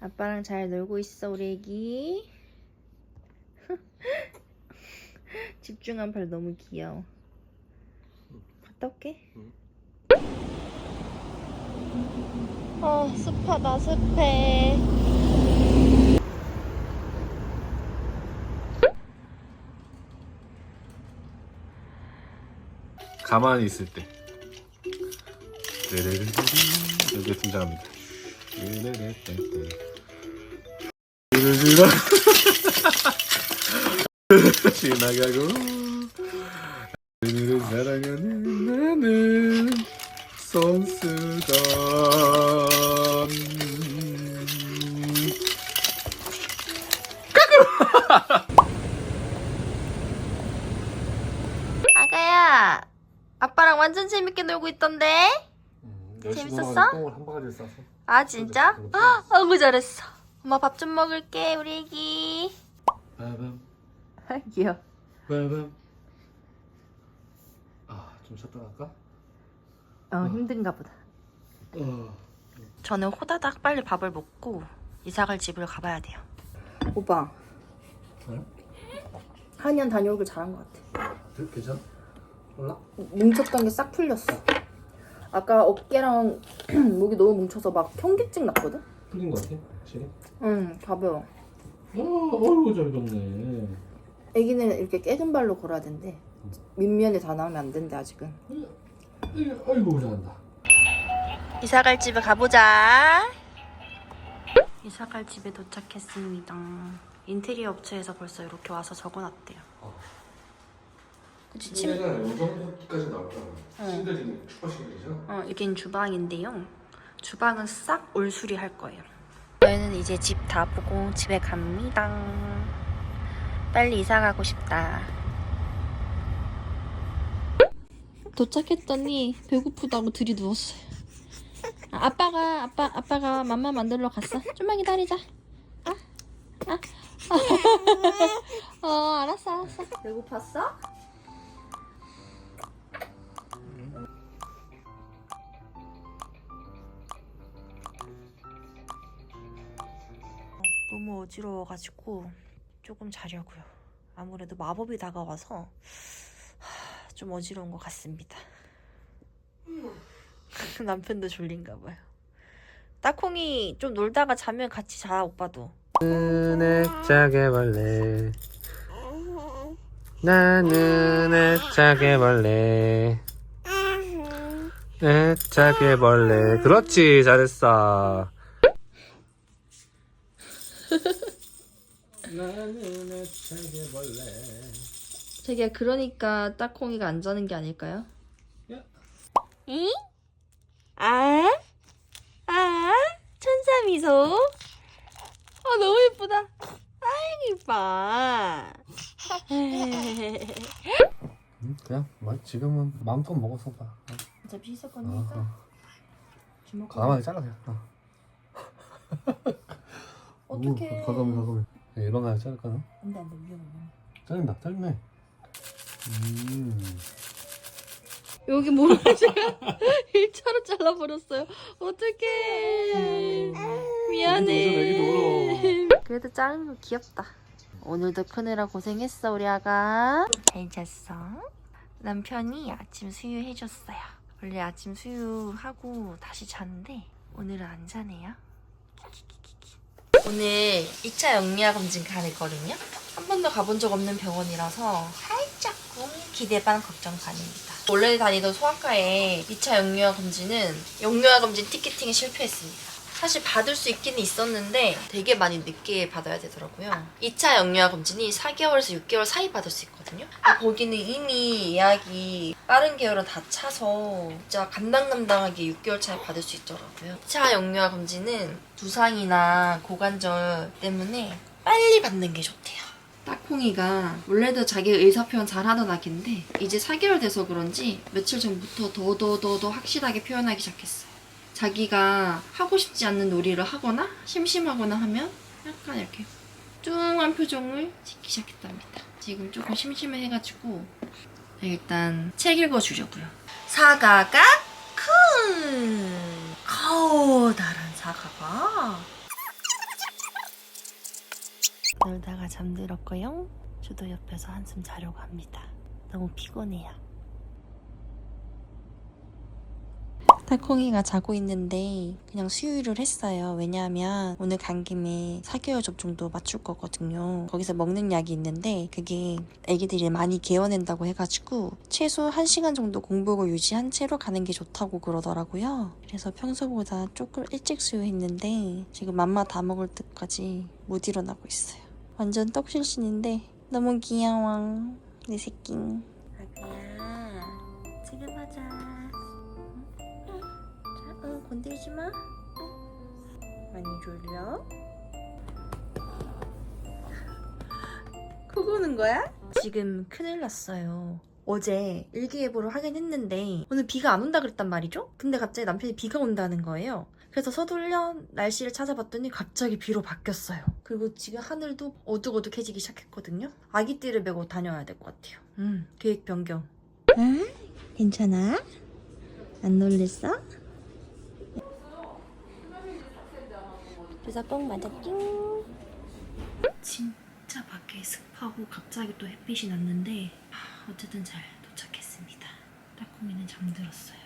아빠랑 잘 놀고 있어 우리 애기. 집중한 발 너무 귀여워. 갔다 올게. 응. 어 습하다 습해. 가만히 있을 때. 르르르르르 여기 등장합니다. 지나가고 르르르 사랑하는 나는 손수건 아가야, 아빠랑 완전 재밌게 놀고 있던데? 재밌었어? 똥을 한 바가지 싸서 아 진짜? 너무 잘했어. 엄마 밥 좀 먹을게 우리 애기. 빠밤 아 귀여워. 빠밤 아좀 쉬었다 갈까? 어 힘든가 보다. 어. 저는 호다닥 빨리 밥을 먹고 이사갈 집을 가봐야 돼요. 오빠, 네? 한의원 다녀오길 잘한 것 같아. 그, 괜찮아? 몰라? 뭉쳤던 게 싹 풀렸어. 아까 어깨랑 목이 너무 뭉쳐서 막 현기증 났거든? 풀린 거 같아? 확실히? 응, 가벼워. 어, 어이구 잘 걷네 애기는 이렇게 깨진 발로 걸어야 된대. 밑면에 다 나오면 안 된대, 아직은. 아이고 잘한다 이사 갈 집에 가보자. 이사 갈 집에 도착했습니다. 인테리어 업체에서 벌써 이렇게 와서 적어놨대요. 어. 그치, 침, 이 정도까지 나올까? 응. 침대 지금 슈퍼싱글이죠? 어, 여긴 주방인데요. 주방은 싹 올수리 할 거예요. 저희는 이제 집 다 보고 집에 갑니다. 빨리 이사 가고 싶다. 도착했더니 배고프다고 들이누웠어요. 아, 아빠가 아빠 아빠가 맘마 만들러 갔어. 좀만 기다리자. 아, 아, 어 알았어 알았어. 배고팠어? 너무 어지러워가지고 조금 자려고요. 아무래도 마법이 다가와서 하, 좀 어지러운 것 같습니다. 남편도 졸린가 봐요. 따콩이 좀 놀다가 자면 같이 자 오빠도. 나는 액자게 벌레 나는 액자게 벌레 액자게 벌레 그렇지 잘했어 나는 액자게 벌레 자기야 그러니까 따콩이가 안 자는 게 아닐까요? 야. 응? 아? 아? 천사 미소? 아 너무 예쁘다. 아이고 이뻐. 그냥 뭐 지금은 마음껏 먹어서 봐 어차피 어, 거니까 어. 주먹 가만히 잘라 그냥 어. 어떡해. 오, 가감이 가감이 일어나야 자를까나? 안돼 안돼 위험해. 위험해. 잘린다 잘리네 음 여기 모르는 제가 1차로 잘라버렸어요. 어떡해. 미안해. 그래도 자른 거 귀엽다. 오늘도 크느라 고생했어, 우리 아가. 잘 잤어? 남편이 아침 수유해줬어요. 원래 아침 수유하고 다시 자는데 오늘은 안 자네요. 키키키키키. 오늘 2차 영리아 검진 가냈거든요. 한 번도 가본 적 없는 병원이라서 살짝쿵 기대 반 걱정 반입니다. 원래 다니던 소아과에 2차 영유아 검진은 영유아 검진 티켓팅에 실패했습니다. 사실 받을 수 있기는 있었는데 되게 많이 늦게 받아야 되더라고요. 2차 영유아 검진이 4개월에서 6개월 사이 받을 수 있거든요. 근데 거기는 이미 예약이 다른 계열은 다 차서 진짜 감당감당하게 6개월 차에 받을 수 있더라고요. 2차 영유아 검진은 두상이나 고관절 때문에 빨리 받는 게 좋대요. 따콩이가 원래도 자기 의사표현 잘하던 아기인데 이제 4개월 돼서 그런지 며칠 전부터 더더더더 확실하게 표현하기 시작했어요. 자기가 하고 싶지 않는 놀이를 하거나 심심하거나 하면 약간 이렇게 뚱한 표정을 짓기 시작했답니다. 지금 조금 심심해가지고 일단 책 읽어주려고요. 사과가 큰 커다란 사과가 놀다가 잠들었고요. 저도 옆에서 한숨 자려고 합니다. 너무 피곤해요. 달콩이가 자고 있는데 그냥 수유를 했어요. 왜냐하면 오늘 간 김에 4개월 접종도 맞출 거거든요. 거기서 먹는 약이 있는데 그게 애기들이 많이 개워낸다고 해가지고 최소 1시간 정도 공복을 유지한 채로 가는 게 좋다고 그러더라고요. 그래서 평소보다 조금 일찍 수유했는데 지금 맘마 다 먹을 때까지 못 일어나고 있어요. 완전 떡실신인데 너무 귀여워. 내 새끼. 아기야 건드리지 마. 많이 졸려? 그거는 거야? 지금 큰일 났어요. 어제 일기예보를 하긴 했는데 오늘 비가 안 온다 그랬단 말이죠? 근데 갑자기 남편이 비가 온다는 거예요. 그래서 서둘러 날씨를 찾아봤더니 갑자기 비로 바뀌었어요. 그리고 지금 하늘도 어둑어둑해지기 시작했거든요. 아기띠를 메고 다녀야 될 것 같아요. 음, 계획 변경. 응? 괜찮아? 안 놀랬어? 주사 뽕 맞았띵. 진짜 밖에 습하고 갑자기 또 햇빛이 났는데 하, 어쨌든 잘 도착했습니다. 따콩이는 잠들었어요.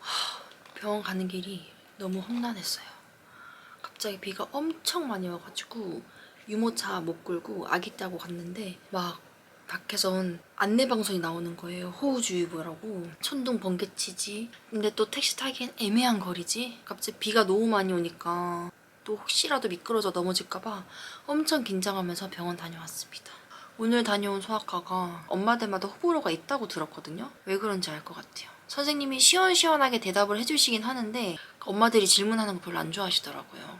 하, 병원 가는 길이 너무 험난했어요. 갑자기 비가 엄청 많이 와가지고 유모차 못 끌고 아기 따고 갔는데 막 밖에선 안내방송이 나오는 거예요. 호우주의보라고. 천둥 번개치지. 근데 또 택시 타기엔 애매한 거리지. 갑자기 비가 너무 많이 오니까 또 혹시라도 미끄러져 넘어질까봐 엄청 긴장하면서 병원 다녀왔습니다. 오늘 다녀온 소아과가 엄마들마다 호불호가 있다고 들었거든요. 왜 그런지 알 것 같아요. 선생님이 시원시원하게 대답을 해주시긴 하는데 엄마들이 질문하는 거 별로 안 좋아하시더라고요.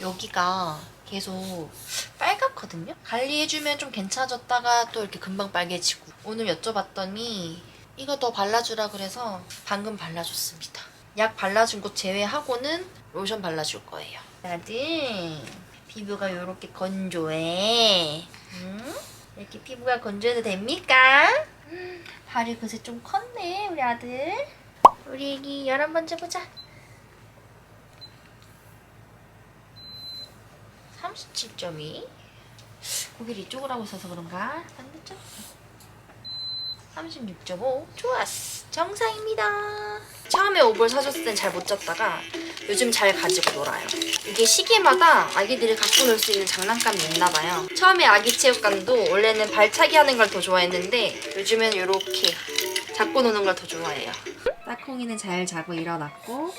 여기가 계속 빨갛거든요. 관리해주면 좀 괜찮아졌다가 또 이렇게 금방 빨개지고 오늘 여쭤봤더니 이거 더 발라주라 그래서 방금 발라줬습니다. 약 발라준 곳 제외하고는 로션 발라줄 거예요. 아들 피부가 이렇게 건조해. 응? 이렇게 피부가 건조해도 됩니까? 음, 발이 그새 좀 컸네 우리 아들. 우리 애기 열 한번 재보자. 37.2 고개를 이쪽으로 하고 있어서 그런가? 반대쪽 36.5 좋았어. 정상입니다. 처음에 오볼 사줬을 땐 잘 못 잤다가 요즘 잘 가지고 놀아요. 이게 시기마다 아기들이 갖고 놀 수 있는 장난감이 있나 봐요. 처음에 아기 체육관도 원래는 발차기 하는 걸 더 좋아했는데 요즘엔 이렇게 잡고 노는 걸 더 좋아해요. 따콩이는 잘 자고 일어났고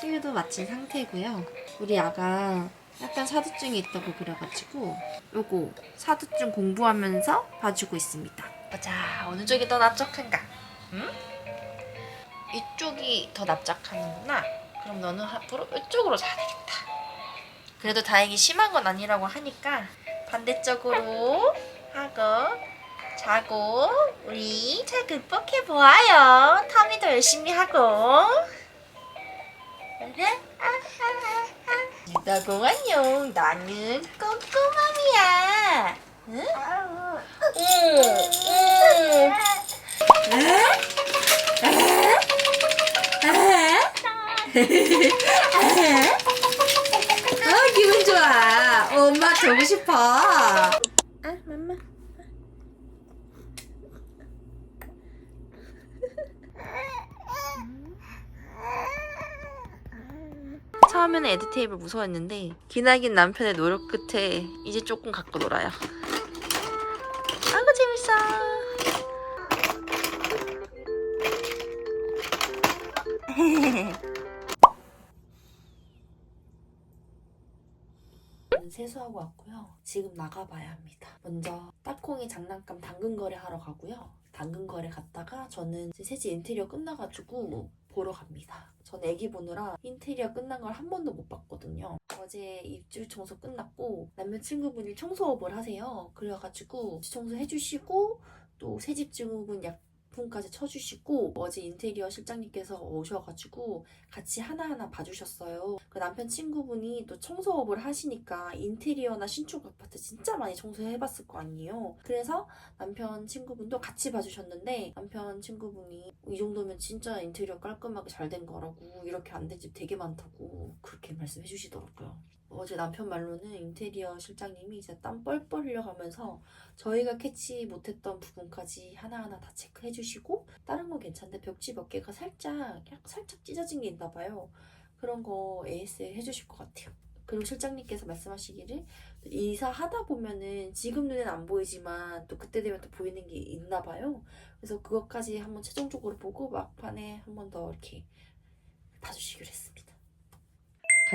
수유도 마친 상태고요. 우리 아가 약간 사두증이 있다고 그래가지고 요거 사두증 공부하면서 봐주고 있습니다. 보자 어느 쪽이 더 납작한가? 응? 이쪽이 더 납작하는구나. 그럼 너는 앞으로 이쪽으로 자야 되겠다. 그래도 다행히 심한 건 아니라고 하니까 반대쪽으로 하고 자고 우리 잘 극복해 보아요. 터미도 열심히 하고. 그래? 나고 안녕. 나는 꼬꼬맘이야. 응? 응. 응. 아 기분 좋아. 엄마 보고 싶어. 아 맘마. 처음에는 에드테이블 무서웠는데 기나긴 남편의 노력 끝에 이제 조금 갖고 놀아요. 아이고 재밌어. 세수하고 왔고요. 지금 나가봐야 합니다. 먼저 따콩이 장난감 당근 거래 하러 가고요. 당근 거래 갔다가 저는 세지 인테리어 끝나가지고 보러 갑니다. 전 애기 보느라 인테리어 끝난 걸 한 번도 못 봤거든요. 어제 입주 청소 끝났고 남편 친구분이 청소업을 하세요. 그래가지고 청소 해주시고 또 새집 증후군 약 품까지 쳐주시고 어제 인테리어 실장님께서 오셔가지고 같이 하나하나 봐주셨어요. 그 남편 친구분이 또 청소업을 하시니까 인테리어나 신축 아파트 진짜 많이 청소해봤을 거 아니에요. 그래서 남편 친구분도 같이 봐주셨는데 남편 친구분이 이 정도면 진짜 인테리어 깔끔하게 잘 된 거라고 이렇게 안 된 집 되게 많다고 그렇게 말씀해 주시더라고요. 어제 남편 말로는 인테리어 실장님이 진짜 땀 뻘뻘 흘려가면서 저희가 캐치 못했던 부분까지 하나하나 다 체크해 주시고 다른 건 괜찮은데 벽지 몇 개가 살짝 살짝 찢어진 게 있나 봐요. 그런 거 AS 해주실 것 같아요. 그리고 실장님께서 말씀하시기를 이사하다 보면은 지금 눈엔 안 보이지만 또 그때 되면 또 보이는 게 있나 봐요. 그래서 그것까지 한번 최종적으로 보고 막판에 한 번 더 이렇게 봐주시기로 했습니다.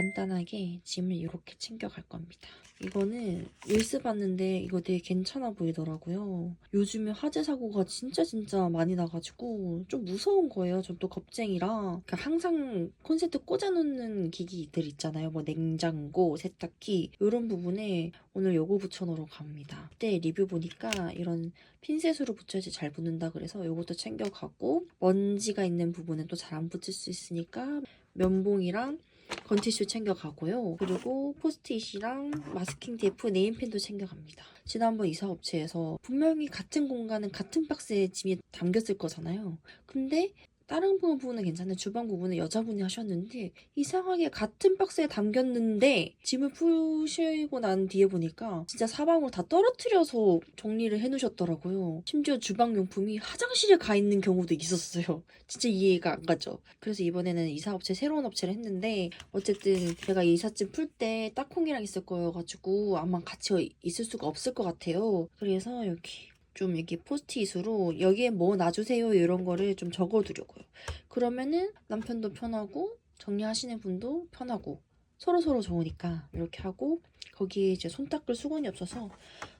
간단하게 짐을 이렇게 챙겨갈 겁니다. 이거는 릴스 봤는데 이거 되게 괜찮아 보이더라고요. 요즘에 화재 사고가 진짜 진짜 많이 나가지고 좀 무서운 거예요. 전 또 겁쟁이라 그러니까 항상 콘센트 꽂아놓는 기기들 있잖아요. 뭐 냉장고, 세탁기 이런 부분에 오늘 요거 붙여놓으러 갑니다. 그때 리뷰 보니까 이런 핀셋으로 붙여야지 잘 붙는다 그래서 요것도 챙겨가고 먼지가 있는 부분은 또 잘 안 붙일 수 있으니까 면봉이랑 건티슈 챙겨가고요. 그리고 포스트잇이랑 마스킹 테이프, 네임펜도 챙겨갑니다. 지난번 이사업체에서 분명히 같은 공간은 같은 박스에 짐이 담겼을 거잖아요. 근데 다른 부분은 괜찮은데 주방 부분은 여자분이 하셨는데 이상하게 같은 박스에 담겼는데 짐을 푸시고 난 뒤에 보니까 진짜 사방으로 다 떨어뜨려서 정리를 해놓으셨더라고요. 심지어 주방 용품이 화장실에 가 있는 경우도 있었어요. 진짜 이해가 안 가죠. 그래서 이번에는 이사업체 새로운 업체를 했는데 어쨌든 제가 이삿짐 풀 때 딱콩이랑 있을 거여가지고 아마 같이 있을 수가 없을 것 같아요. 그래서 이렇게 좀 이렇게 포스트잇으로 여기에 뭐 놔주세요 이런 거를 좀 적어두려고요. 그러면은 남편도 편하고 정리하시는 분도 편하고 서로 서로 좋으니까 이렇게 하고 거기에 이제 손 닦을 수건이 없어서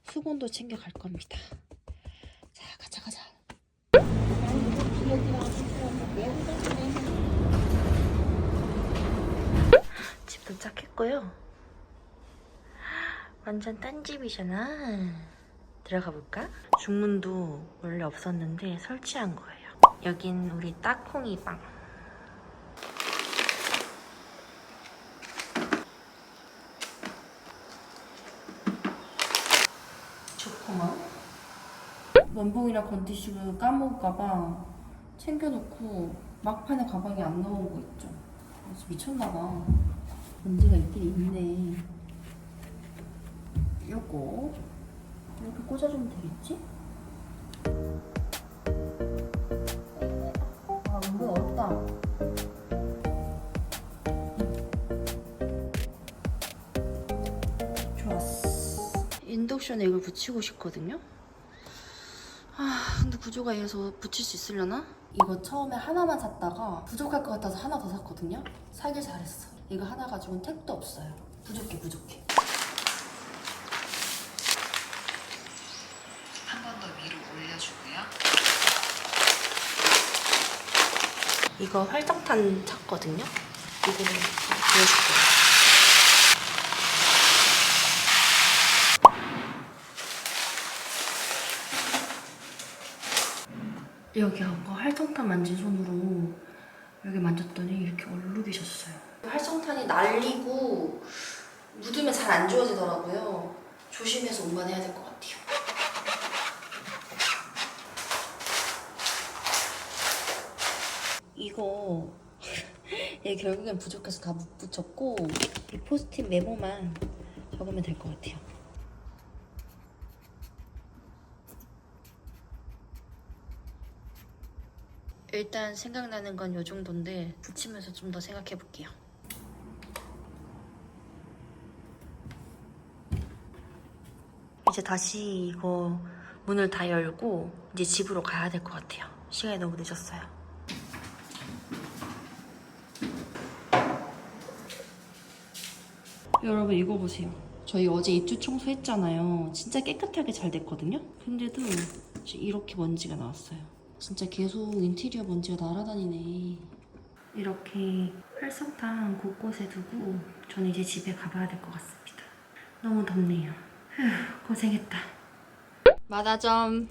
수건도 챙겨 갈 겁니다. 자 가자 가자. 집 도착했고요. 완전 딴 집이잖아. 들어가 볼까? 중문도 원래 없었는데 설치한 거예요. 여긴 우리 딱콩이 빵. 초코맛. 면봉이랑 건티슈를 까먹을까봐 챙겨놓고 막판에 가방에 안 넣은 거 있죠. 미쳤나봐. 문제가 있긴 있네. 요거 이렇게 꽂아주면 되겠지? 아, 은근 어렵다. 좋았어. 인덕션에 이걸 붙이고 싶거든요? 아, 근데 구조가 이래서 붙일 수 있으려나? 이거 처음에 하나만 샀다가 부족할 것 같아서 하나 더 샀거든요? 사길 잘했어. 이거 하나 가지고는 택도 없어요. 부족해, 부족해. 한 번 더 위로 올려주고요. 이거 활성탄 찼거든요. 이거를 보여줄게요. 여기 아까 활성탄 만진 손으로 여기 만졌더니 이렇게 얼룩이셨어요. 활성탄이 날리고 묻으면 잘안 지워지더라고요. 조심해서 운반해야 될 것 같아요. 이거 얘 결국엔 부족해서 다 못 붙였고 이 포스트잇 메모만 적으면 될 것 같아요. 일단 생각나는 건 요 정도인데 붙이면서 좀 더 생각해 볼게요. 이제 다시 이거 문을 다 열고 이제 집으로 가야 될 것 같아요. 시간이 너무 늦었어요. 여러분 이거 보세요. 저희 어제 입주 청소했잖아요. 진짜 깨끗하게 잘 됐거든요. 근데도 이렇게 먼지가 나왔어요. 진짜 계속 인테리어 먼지가 날아다니네. 이렇게 활성탄 곳곳에 두고 저는 이제 집에 가봐야 될 것 같습니다. 너무 덥네요. 휴, 고생했다. 마다점.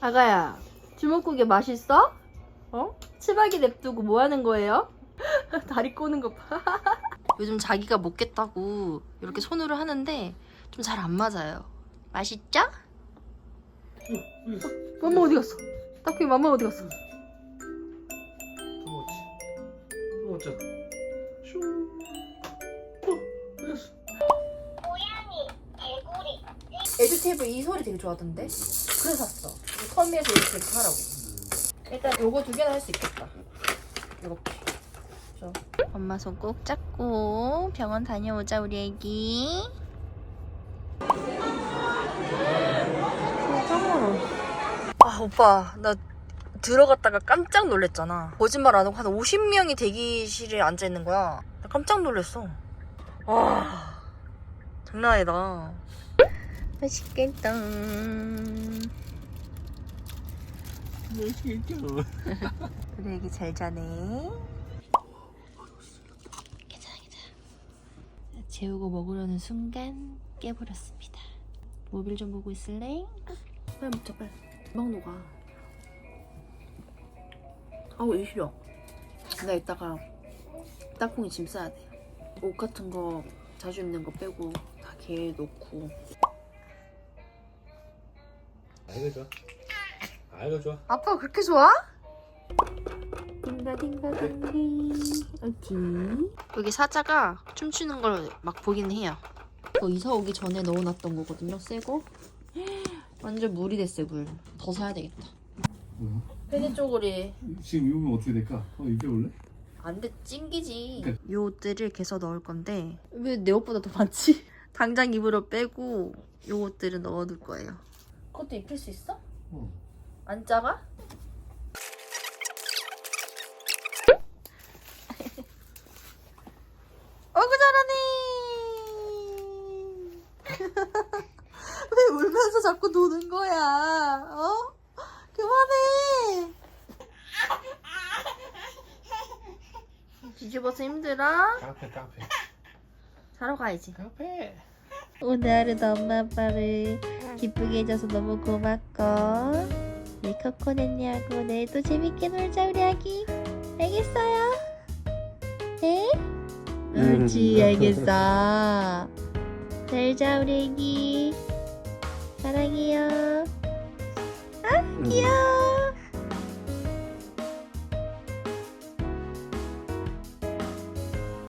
아가야, 주먹국에 맛있어? 어? 치박이 냅두고 뭐 하는 거예요? 다리 꼬는 거 봐. 요즘 자기가 먹겠다고 이렇게 손으로 하는데 좀 잘 안 맞아요. 맛있죠? 맘마 어디 갔어? 딱히 맘마 어디 갔어? 그거지. 그거지. 슈. 어, 됐어. 에듀테이프 이 소리 되게 좋아하던데? 그래서 샀어. 텀미에서 에듀테이프 하라고. 일단 요거 두 개는 할 수 있겠다. 이렇게. 그죠? 엄마 손꼭잡 고 병원 다녀오자 우리 애기. 아 오빠 나 들어갔다가 깜짝 놀랐잖아. 거짓말 안 하고 한 50명이 대기실에 앉아 있는 거야. 나 깜짝 놀랐어. 와 장난 아니다. 맛있겠다. 우리 애기 잘 자네. 괜찮아 괜찮아. 재우고 먹으려는 순간 깨버렸습니다. 모빌 좀 보고 있을래? 빨리 먹자 빨리. 금방 녹아. 아우 일 싫어. 나 이따가 땅콩이 짐 싸야 돼. 옷 같은 거 자주 입는 거 빼고 다 개에 넣고. 아이가 좋아. 아이가 좋아. 아빠 그렇게 좋아? 딩가 딩가 딩디 오케이 여기 사자가 춤추는 걸 막 보긴 해요 이거 이사 오기 전에 넣어놨던 거거든요 새거 완전 물이 됐어요 물 더 사야 되겠다 응. 페니 쪼그리 지금 입으면 어떻게 될까? 어 입혀볼래? 안돼 찡기지 그래. 이 옷들을 개서 넣을 건데 왜 내 옷보다 더 많지? 당장 입으로 빼고 이 옷들은 넣어둘 거예요 그것도 입힐 수 있어? 어. 안 작아? 어구 잘하네 왜 울면서 거야 어? 그만해 뒤집어서 힘들어? 카페 카페. 자러 가야지 카페. 오늘 하루도 엄마 아빠를 기쁘게 해줘서 너무 고맙고 우리 코코넷냐고 내일도 재밌게 놀자 우리 아기 알겠어요? 네? 옳지 알겠어 잘자 우리 아기 사랑해요. 아, 음. 귀여워.